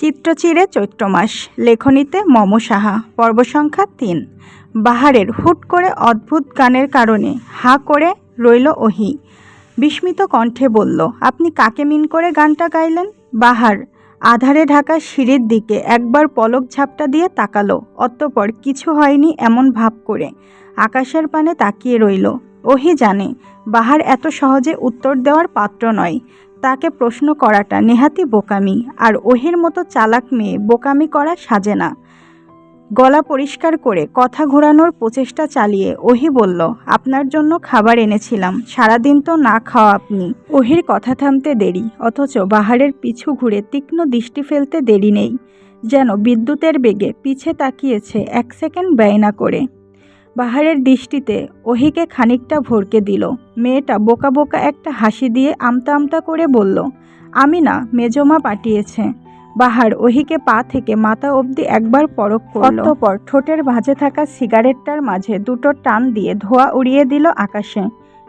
চিত্রচিরে চৈত্র মাস। লেখনীতে মম সাহা পর্ব সংখ্যা তিন। বাহারের হুট করে অদ্ভুত গানের কারণে হা করে রইল ওহি। বিস্মিত কণ্ঠে বলল, আপনি কাকে মিন করে গানটা গাইলেন? বাহার আধারে ঢাকা সিঁড়ির দিকে একবার পলক ঝাপটা দিয়ে তাকালো, অতঃপর কিছু হয়নি এমন ভাব করে। আকাশের পানে তাকিয়ে রইল। ওহি জানে, বাহার এত সহজে উত্তর দেওয়ার পাত্র নয়। তাকে প্রশ্ন করাটা নেহাতি বোকামি, আর ওহির মতো চালাক মেয়ে বোকামি করা সাজে না। গলা পরিষ্কার করে কথা ঘোরানোর প্রচেষ্টা চালিয়ে ওহি বলল, আপনার জন্য খাবার এনেছিলাম, সারাদিন তো না খাওয়া আপনি। ওহির কথা থামতে দেরি, অথচ বাহারের পিছু ঘুরে তীক্ষ্ণ দৃষ্টি ফেলতে দেরি নেই, যেন বিদ্যুতের বেগে পিছে তাকিয়েছে এক সেকেন্ড ব্যয় না করে। বাহারের দৃষ্টিতে ওহিকে খানিকটা ভরকে দিল। মেয়েটা বোকা বোকা একটা হাসি দিয়ে আমতা আমতা করে বলল, আমি না, মেজমা পাঠিয়েছে। বাহার ওহিকে পা থেকে মাথা অবধি একবার পরক করল। অতঃপর ঠোঁটের ভাঁজে থাকা সিগারেটটার মাঝে দুটো টান দিয়ে ধোঁয়া উড়িয়ে দিল আকাশে।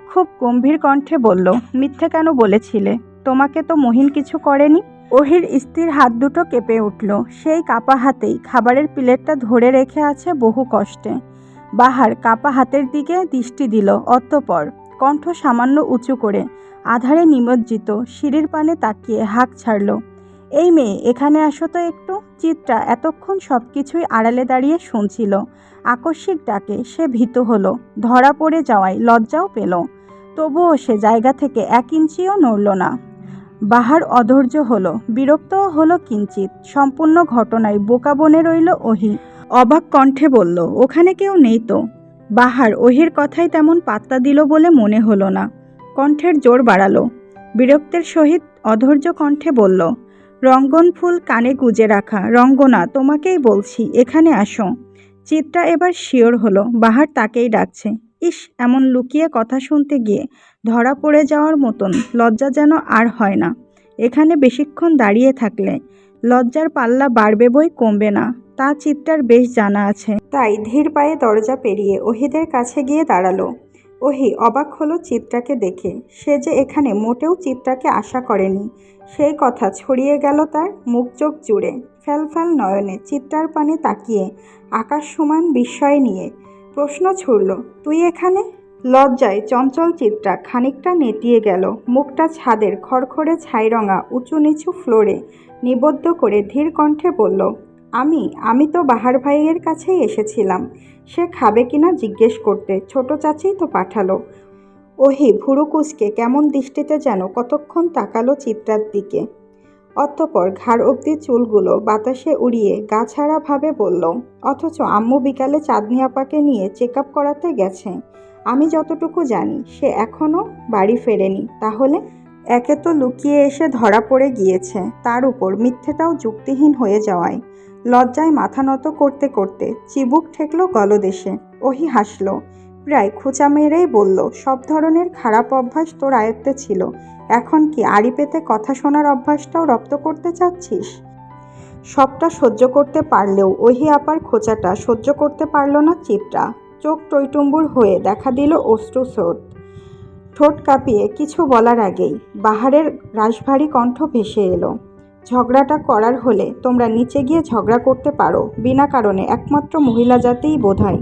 খুব গম্ভীর কণ্ঠে বলল, মিথ্যে কেন বলেছিলে? তোমাকে তো মহিন কিছু করেনি? ওহির স্ত্রীর হাত দুটো কেঁপে উঠল। সেই কাপা হাতেই খাবারের প্লেটটা ধরে রেখে আছে বহু কষ্টে। বাহার কাপা হাতের দিকে দৃষ্টি দিল, অতঃপর কণ্ঠ সামান্য উঁচু করে আধারে নিমজ্জিত সিঁড়ির পানে তাকিয়ে হাঁক ছাড়ল, এই মেয়ে, এখানে আসো তো একটু। চিত্রা এতক্ষণ সব কিছুই আড়ালে দাঁড়িয়ে শুনছিল। আকস্মিক ডাকে সে ভীত হলো, ধরা পড়ে যাওয়ায় লজ্জাও পেল। তবুও সে জায়গা থেকে এক ইঞ্চিও নড়ল না। বাহার অধৈর্য হলো, বিরক্তও হলো কিঞ্চিত সম্পূর্ণ ঘটনায় বোকা বনে রইল ওহি। অবাক কণ্ঠে বলল, ওখানে কেউ নেই তো? বাহার, ওহির কথাই তেমন পাত্তা দিল বলে মনে হলো না। কণ্ঠের জোর বাড়ালো। বিরক্তের সহিত অধৈর্য কণ্ঠে বলল, রঙ্গন ফুল কানে গুজে রাখা। রঙ্গনা, তোমাকেই বলছি, এখানে আসো। চিত্রা এবার শিওর হলো, বাহার তাকেই ডাকছে। ইস, এমন লুকিয়ে কথা শুনতে গিয়ে ধরা পড়ে যাওয়ার মতন লজ্জা যেন আর হয় না। এখানে বেশিক্ষণ দাঁড়িয়ে থাকলে লজ্জার পাল্লা বাড়বে বই কমবে না, তা চিত্রার বেশ জানা আছে। তাই ধীর পায়ে দরজা পেরিয়ে ওহিদের কাছে গিয়ে দাঁড়াল। ওহি অবাক হলো চিত্রাকে দেখে। সে যে এখানে মোটেও চিত্রাকে আশা করেনি। সেই কথা ছড়িয়ে গেল তার মুখ চোখ জুড়ে। ফ্যাল ফ্যাল নয়নে চিত্রার পানে তাকিয়ে আকাশ সমান বিস্ময় নিয়ে প্রশ্ন ছুড়ল, তুই এখানে? লজ্জায় চঞ্চল চিত্রা খানিকটা নেতিয়ে গেল। মুখটা ছাদের খড়খড়ে ছাইরঙা উঁচু নিচু ফ্লোরে নিবদ্ধ করে ধীর কণ্ঠে বলল, আমি আমি তো বাহার ভাইয়ের কাছেই এসেছিলাম। সে খাবে কিনা জিজ্ঞেস করতে ছোট চাচিই তো পাঠালো। ওহি, ভুরু কুচকে কেমন দৃষ্টিতে যেন কতক্ষণ তাকালো চিত্রার দিকে। অতঃপর ঘাড় অব্দি চুলগুলো বাতাসে উড়িয়ে গাছাড়াভাবে বলল, অথচ আম্মু বিকালে চাঁদনি আপাকে নিয়ে চেক আপ করাতে গেছে। আমি যতটুকু জানি, সে এখনও বাড়ি ফেরেনি। তাহলে? একে তো লুকিয়ে এসে ধরা পড়ে গিয়েছে। তার উপর মিথ্যেটাও যুক্তিহীন হয়ে যাওয়ায়। লজ্জায় মাথা নত করতে করতে চিবুক ঠেকল গলদেশে। ওহি হাসল। প্রায় খোঁচা মেরেই বলল, সব ধরনের খারাপ অভ্যাস তোর আয়ত্তে ছিল। এখন কি আড়ি পেতে কথা শোনার অভ্যাসটাও রপ্ত করতে চাচ্ছিস? সবটা সহ্য করতে পারলেও ওহি আপার খোঁচাটা সহ্য করতে পারল না চিত্রা চোখ টইটুম্বুর হয়ে দেখা দিল অশ্রুস্রোত ঠোঁট কাঁপিয়ে কিছু বলার আগেই বাহারের রাশভারী কণ্ঠ ভেসে এলো। ঝগড়াটা করার হলে তোমরা নিচে গিয়ে ঝগড়া করতে পারো, বিনা কারণে একমাত্র মহিলা জাতিই বোধহয়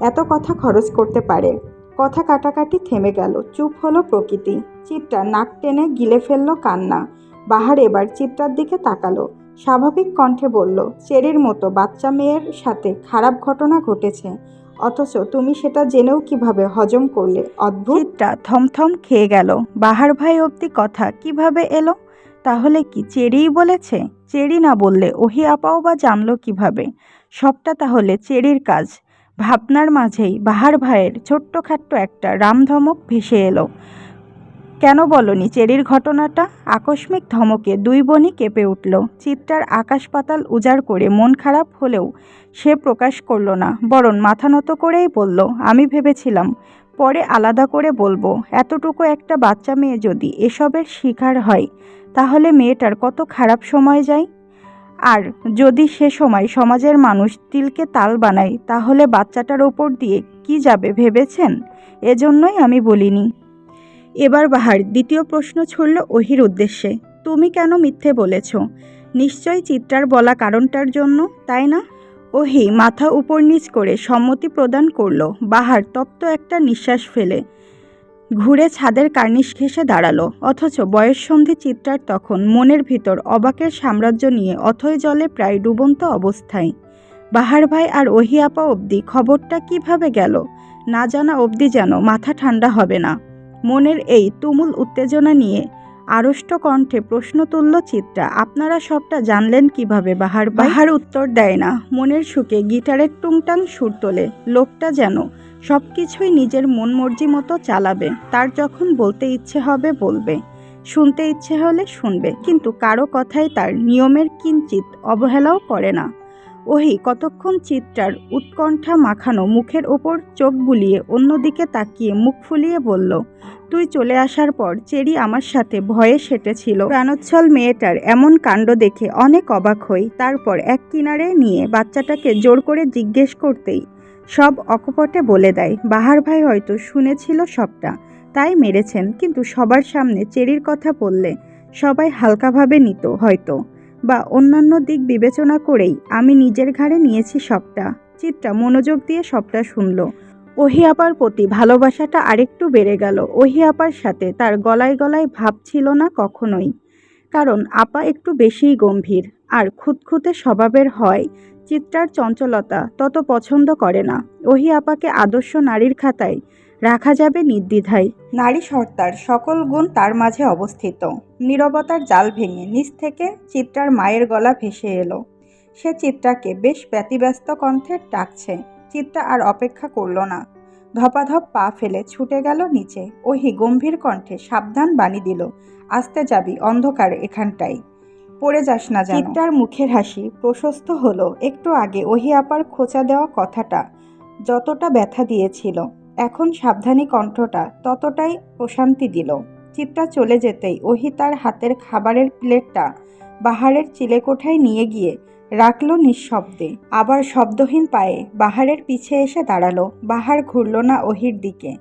এত কথা খরচ করতে পারে। কথা কাটাকাটি থেমে গেল, চুপ হলো প্রকৃতি। চিত্রা নাক টেনে গিলে ফেলল কান্না। বাহার এবার চিত্রার দিকে তাকালো। স্বাভাবিক কণ্ঠে বলল, চেরির মতো বাচ্চা মেয়ের সাথে খারাপ ঘটনা ঘটেছে। অথচ তুমি সেটা জেনেও কীভাবে হজম করলে? অদ্ভুতটা থমথম খেয়ে গেল। বাহার ভাই অবধি কথা কীভাবে এলো? তাহলে কি চেরিই বলেছে? চেরি না বললে ওহি আপাও বা জানলো কীভাবে? সবটা তাহলে চেরির কাজ। ভাবনার মাঝেই বাহার ভাইয়ের ছোট্টখাট্ট একটা রামধমক ভেসে এলো। কেন বলনি চেরির ঘটনাটা? আকস্মিক ধমকে দুই বনি কেঁপে উঠল। চিত্রার আকাশ পাতাল উজাড় করে মন খারাপ হলেও সে প্রকাশ করল না, বরং মাথা নত করেই বলল, আমি ভেবেছিলাম, পরে আলাদা করে বলব, এতটুকু একটা বাচ্চা মেয়ে যদি এসবের শিকার হয়, তাহলে মেয়েটার কত খারাপ সময় যায়? আর যদি সে সময় সমাজের মানুষ তিলকে তাল বানায়, তাহলে বাচ্চাটার ওপর দিয়ে কি যাবে ভেবেছেন? এজন্যই আমি বলিনি। এবার বাহার দ্বিতীয় প্রশ্ন ছুড়ল ওহির উদ্দেশ্যে, তুমি কেন মিথ্যে বলেছ? নিশ্চয়ই চিত্রার বলা কারণটার জন্য, তাই না? ওহি মাথা উপর নিচ করে সম্মতি প্রদান করল। বাহার তপ্ত একটা নিঃশ্বাস ফেলে, ঘুরে ছাদের কার্নিশ ঘেঁষে দাঁড়াল, অথচ বয়ঃসন্ধি চিত্রার তখন মনের ভিতর অবাকের সাম্রাজ্য নিয়ে অথই জলে প্রায় ডুবন্ত অবস্থায়। বাহার ভাই আর ওহি আপা অবধি খবরটা কীভাবে গেল? না জানা অবধি যেন মাথা ঠান্ডা হবে না। মনের এই তুমুল উত্তেজনা নিয়ে আড়ষ্ট কণ্ঠে প্রশ্ন তুলল চিত্রা, আপনারা সবটা জানলেন কীভাবে, বাহার বাহার উত্তর দেয় না। মনের সুখে গিটারের টুংটাং সুর তোলে। লোকটা যেন সব কিছুই নিজের মন মর্জি মতো চালাবে। তার যখন বলতে ইচ্ছে হবে, বলবে। শুনতে ইচ্ছে হলে শুনবে। কিন্তু কারও কথাই তার নিয়মের কিঞ্চিত অবহেলাও করে না। ওহি কতক্ষণ চিত্রার উৎকণ্ঠা মাখানো মুখের ওপর চোখ বুলিয়ে অন্যদিকে তাকিয়ে মুখ ফুলিয়ে বলল, তুই চলে আসার পর চেরি আমার সাথে ভয়ে সেটেছিল। প্রাণোচ্ছল মেয়েটার এমন কাণ্ড দেখে অনেক অবাক হই। তারপর এক কিনারে নিয়ে বাচ্চাটাকে জোর করে জিজ্ঞেস করতেই সব অকপটে বলে দেয়, বাহার ভাই হয়তো শুনেছিল সবটা। তাই মেরেছেন। কিন্তু সবার সামনে চেরির কথা বললে সবাই হালকাভাবে নিত হয়তো। বা অন্যান্য দিক বিবেচনা করেই আমি নিজের ঘাড়ে নিয়েছি সবটা। চিত্রা মনোযোগ দিয়ে সবটা শুনল। ওহি আপার প্রতি ভালোবাসাটা আরেকটু বেড়ে গেল। ওহি আপার সাথে তার গলায় গলায় ভাব ছিল না কখনোই। কারণ আপা একটু বেশিই গম্ভীর। আর খুঁতখুঁতে স্বভাবের হয়, চিত্রার চঞ্চলতা তত পছন্দ করে না। ওহি আপাকে আদর্শ নারীর খাতায় রাখা যাবে নির্দ্বিধায়। নারী সত্তার সকল গুণ তার মাঝে অবস্থিত। নীরবতার জাল ভেঙে নিচ থেকে চিত্রার মায়ের গলা ভেসে এলো। সে চিত্রাকে বেশ ব্যতিব্যস্ত কণ্ঠে ডাকছে। চিত্রা আর অপেক্ষা করল না। ধপাধপ পা ফেলে ছুটে গেল নিচে। ওহি গম্ভীর কণ্ঠে সাবধান বাণী দিল, আসতে যাবি অন্ধকার এখানটাই পড়ে যাস না চিত্রার মুখের হাসি প্রশস্ত হলো। একটু আগে ওহি আপার খোঁচা দেওয়া কথাটা যতটা ব্যথা দিয়েছিল। এখন সাবধানী কণ্ঠটা ততটাই প্রশান্তি দিল। চিত্রা চলে যেতেই ওহি তার হাতের খাবারের প্লেটটা বাহারের চিলেকোঠায় নিয়ে গিয়ে রাখল নিঃশব্দে। আবার শব্দহীন পায়ে বাহারের পিছে এসে দাঁড়াল। বাহার ঘুরল না ওহির দিকে।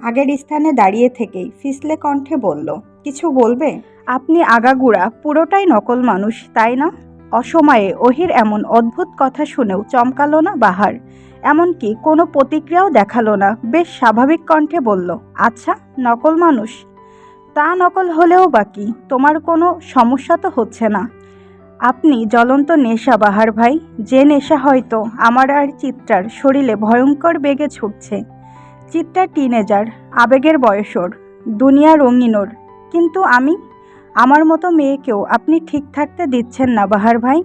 আগের স্থানে দাঁড়িয়ে থেকেই ফিসলে কণ্ঠে বলল, কিছু বলবে? আপনি আগাগুড়া পুরোটাই নকল মানুষ, তাই না? অসময়ে ওহির এমন অদ্ভুত কথা শুনেও চমকালো না বাহার। এমনকি কোনো প্রতিক্রিয়াও দেখাল না। বেশ স্বাভাবিক কণ্ঠে বলল আচ্ছা নকল মানুষ? তা নকল হলেও বাকি তোমার কোনো সমস্যা তো হচ্ছে না। আপনি জ্বলন্ত নেশা, বাহার ভাই। যে নেশা হয়তো আমার আর চিত্রার শরীরে ভয়ঙ্কর বেগে ছুটছে। চিত্রা টিনেজার, আবেগের বয়সর, দুনিয়া রঙিনোর। কিন্তু আমি? আমার মতো মেয়েকেও আপনি ঠিক থাকতে দিচ্ছেন না, বাহার ভাই।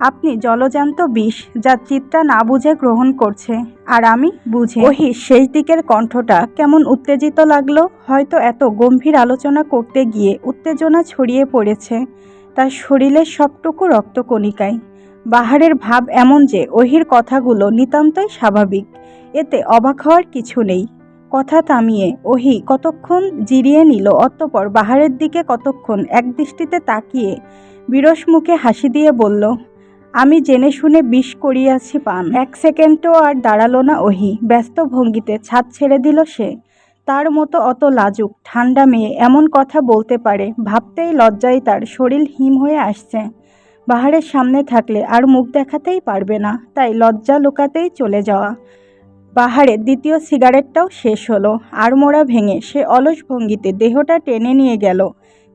আপনি জলজান্ত বিষ যা চিত্রা না বুঝে গ্রহণ করছে। আর আমি বুঝে। ওহি শেষ দিকের কণ্ঠটা কেমন উত্তেজিত লাগল। হয়তো এত গম্ভীর আলোচনা করতে গিয়ে উত্তেজনা ছড়িয়ে পড়েছে। তার শরীরের সবটুকু রক্তকণিকায়। বাহারের ভাব এমন যে ওহির কথাগুলো নিতান্তই স্বাভাবিক। এতে অবাক হওয়ার কিছু নেই। কথা থামিয়ে ওহি কতক্ষণ জিরিয়ে নিল, অতঃপর বাহারের দিকে কতক্ষণ একদৃষ্টিতে তাকিয়ে বিরস মুখে হাসি দিয়ে বলল আমি জেনে শুনে বিষ করিয়াছি পান। এক সেকেন্ডও আর দাঁড়াল না ওহি। ব্যস্ত ভঙ্গিতে ছাদ ছেড়ে দিল সে। তার মতো অত লাজুক ঠান্ডা মেয়ে এমন কথা বলতে পারে, ভাবতেই লজ্জায় তার শরীর হিম হয়ে আসছে। বাহারের সামনে থাকলে আর মুখ দেখাতেই পারবে না, তাই লজ্জা লুকাতেই চলে যাওয়া। বাহারের দ্বিতীয় সিগারেটটাও শেষ হলো। আর মোড়া ভেঙে সে অলস ভঙ্গিতে দেহটা টেনে নিয়ে গেল।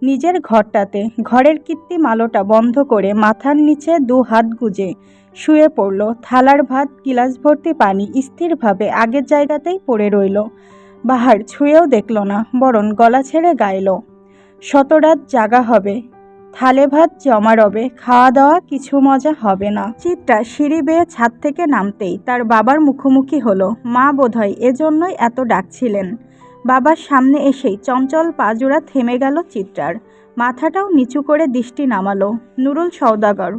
নিজের ঘরটাতে। ঘরের কৃত্রিম আলোটা বন্ধ করে মাথার নিচে দু হাত গুজে শুয়ে পড়ল। থালার ভাত, গিলাস ভর্তি পানি স্থিরভাবে আগের জায়গাতেই পড়ে রইল। বাহার ছুঁয়েও দেখল না, বরং গলা ছেড়ে গাইল। শতরাত জাগা হবে, থালে ভাত জমা রবে খাওয়া দাওয়া কিছু মজা হবে না। চিত্রা সিঁড়ি বেয়ে ছাদ থেকে নামতেই তার বাবার মুখোমুখি হলো। মা বোধহয় এজন্যই এত ডাকছিলেন। বাবার সামনে এসেই চঞ্চল পাজোড়া থেমে গেল চিত্রার। মাথাটাও নিচু করে দৃষ্টি নামালো। নুরুল সওদাগর।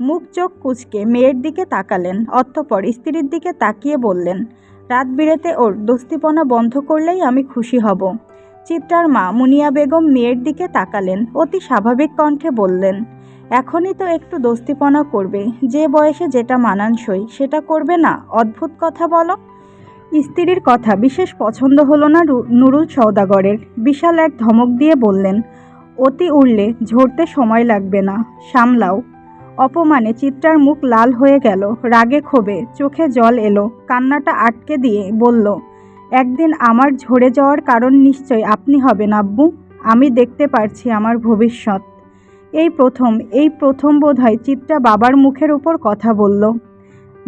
মুখ চোখ কুচকে মেয়ের দিকে তাকালেন। অতঃপর স্ত্রীর দিকে তাকিয়ে বললেন, রাত বিরেতে ওর দস্তিপনা বন্ধ করলেই আমি খুশি হব। চিত্রার মা মুনিয়া বেগম মেয়ের দিকে তাকালেন। অতি স্বাভাবিক কণ্ঠে বললেন, এখনই তো একটু দস্তিপনা করবে। যে বয়সে যেটা মানানসই, সেটা করবে না? অদ্ভুত কথা বলো। স্ত্রীর কথা বিশেষ পছন্দ হলো না নুরুল সওদাগরের। বিশাল এক ধমক দিয়ে বললেন, অতি উড়লে ঝরতে সময় লাগবে না, সামলাও। অপমানে চিত্রার মুখ লাল হয়ে গেল, রাগে ক্ষোভে, চোখে জল এলো, কান্নাটা আটকে দিয়ে বলল, একদিন আমার ঝরে যাওয়ার কারণ নিশ্চয় আপনি হবেন, আব্বু। আমি দেখতে পারছি আমার ভবিষ্যৎ। এই প্রথম এই প্রথম বোধহয় চিত্রা বাবার মুখের উপর কথা বলল।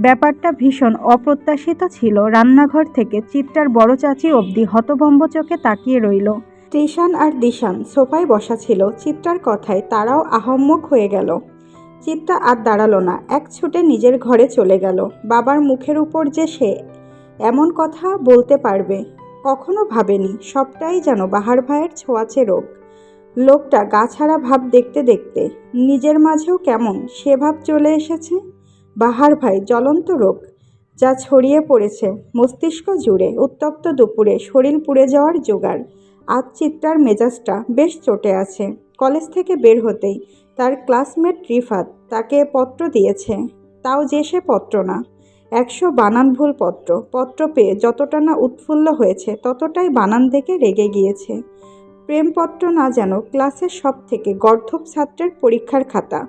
ব্যাপারটা ভীষণ অপ্রত্যাশিত ছিল। রান্নাঘর থেকে চিত্রার বড় চাচি অবধি হতভম্ব চোখে তাকিয়ে রইল। ত্রিশান আর দিশান সোফায় বসা ছিল। চিত্রার কথায় তারাও আহম্মক হয়ে গেল। চিত্রা আর দাঁড়াল না। এক ছুটে নিজের ঘরে চলে গেল। বাবার মুখের উপর যে সে এমন কথা বলতে পারবে, কখনো ভাবেনি। সবটাই যেন বাহার ভাইয়ের ছোঁয়াচে রোগ। লোকটা গাছাড়া ভাব দেখতে দেখতে নিজের মাঝেও কেমন সে ভাব চলে এসেছে। বাহার ভাই জ্বলন্ত রোগ যা ছড়িয়ে পড়েছে মস্তিষ্ক জুড়ে উত্তপ্ত দুপুরে শরীর পুড়ে যাওয়ার জোগাড়। আজ চিত্রার মেজাজটা বেশ চটে আছে। কলেজ থেকে বের হতেই তার ক্লাসমেট রিফাত তাকে পত্র দিয়েছে। তাও যে সে পত্র না। একশো বানান ভুল পত্র। পত্র পেয়ে যতটা না উৎফুল্ল হয়েছে ততটাই বানান দেখে রেগে গিয়েছে। প্রেমপত্র না যেন ক্লাসের সব থেকে গর্ধব ছাত্রের পরীক্ষার খাতা।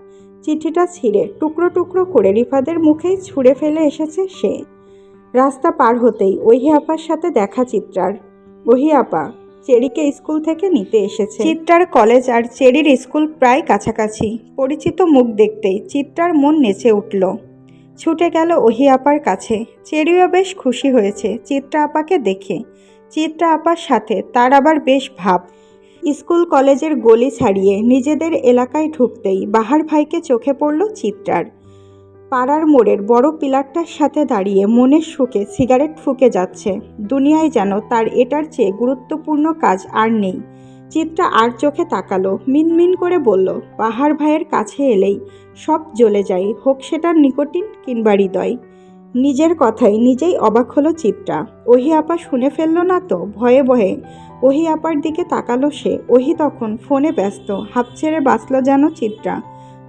চিঠিটা ছিঁড়ে টুকরো টুকরো করে রিফাদের মুখেই ছুঁড়ে ফেলে এসেছে সে। রাস্তা পার হতেই ওহি আপার সাথে দেখা চিত্রার। ওহি আপা, চেরিকে স্কুল থেকে নিতে এসেছে। চিত্রার কলেজ আর চেরির স্কুল প্রায় কাছাকাছি। পরিচিত মুখ দেখতেই চিত্রার মন নেচে উঠল। ছুটে গেল ওহি আপার কাছে। চেরিও বেশ খুশি হয়েছে। চিত্রা আপাকে দেখে। চিত্রা আপার সাথে তার আবার বেশ ভাব। স্কুল কলেজের গলি ছাড়িয়ে নিজেদের এলাকায় ঢুকতেই বাহার ভাইকে চোখে পড়ল চিত্রার। পাড়ার মোড়ের বড় পিলারটার সাথে দাঁড়িয়ে মনের সুখে সিগারেট ফুঁকে যাচ্ছে। দুনিয়ায় যেন তার এটার চেয়ে গুরুত্বপূর্ণ কাজ আর নেই। চিত্রা আর চোখে তাকালো, মিনমিন করে বলল, বাহার ভাইয়ের কাছে এলেই সব জ্বলে যায়, হোক সেটার নিকটিন কিংবা হৃদয়। নিজের কথাই নিজেই অবাক হলো চিত্রা। ওহি আপা শুনে ফেলল না তো? ভয়ে ভয়ে। ওহি আপার দিকে তাকালো সে। ওহি তখন ফোনে ব্যস্ত। হাফ ছেড়ে বাঁচল যেন চিত্রা?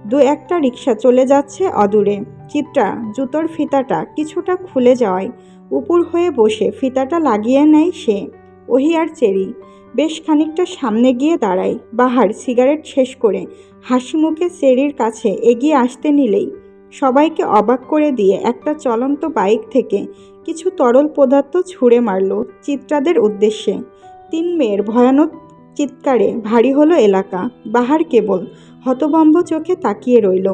দু একটা রিক্সা চলে যাচ্ছে অদূরে। চিত্রা, জুতোর ফিতাটা কিছুটা খুলে যাওয়ায়। উপর হয়ে বসে, ফিতাটা লাগিয়ে নেয় সে। ওহি আর চেরি। বেশ খানিকটা সামনে গিয়ে দাঁড়ায় বাহার, সিগারেট শেষ করে। হাসি মুখে চেরির কাছে এগিয়ে আসতে নিলেই। সবাইকে অবাক করে দিয়ে একটা চলন্ত বাইক থেকে কিছু তরল পদার্থ ছুঁড়ে মারল চিত্রাদের উদ্দেশ্যে। তিন মেয়ের ভয়ানক চিৎকারে ভারী হলো এলাকা, বাহার কেবল হতবম্ব চোখে তাকিয়ে রইল।